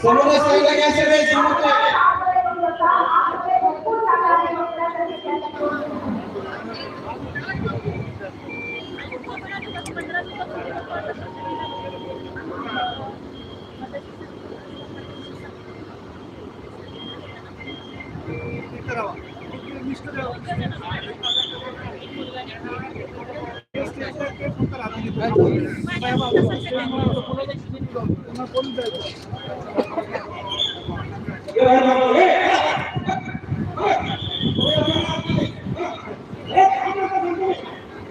Somos de esta iglesia, somos de करावा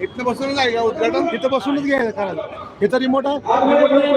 इथं बसूनच आहे का उद्घाटन इथं बसूनच घ्यायचं कारण इथं रिमोट आहे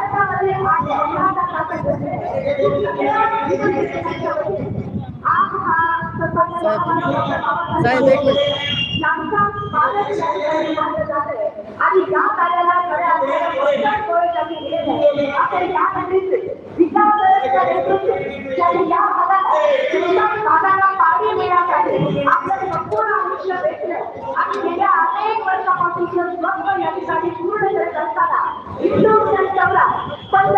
साहेब एक वर्षापासून या ठिकाणी पूर्ण करत असताना इतकं पण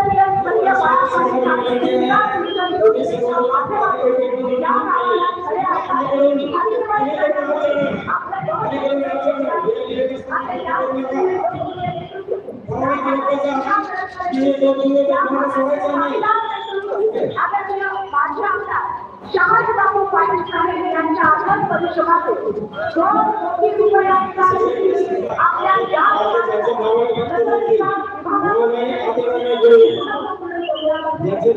शहाजबाबू पाटील साहेब यांच्या आभार परिश्रमातून दोन कोटी रुपयांचा आपल्या या विभागाने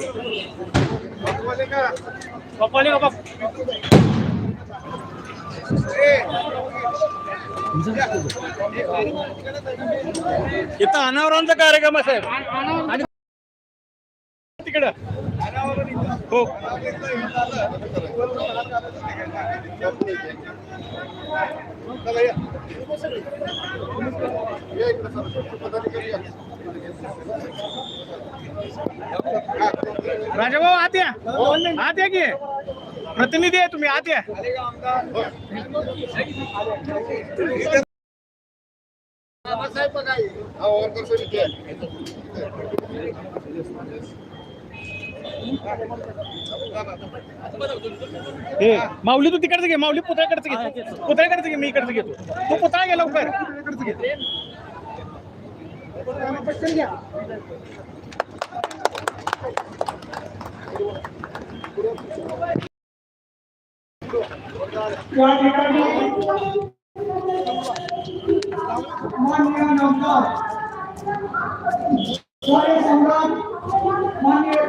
इथं अनावरणचा कार्यक्रम असेल आणि तिकडं हो राजा भाऊ प्रतिनिधि है तुम्हें आते आहे तुम्ही आत्या बाबासाहेब हैं माउली तू तिकड़ घे माऊली करते घे पुतळ्याकडचं मी इकडचं तू पुता घे लवकर माननीय नमस्कार सम्राट माननीय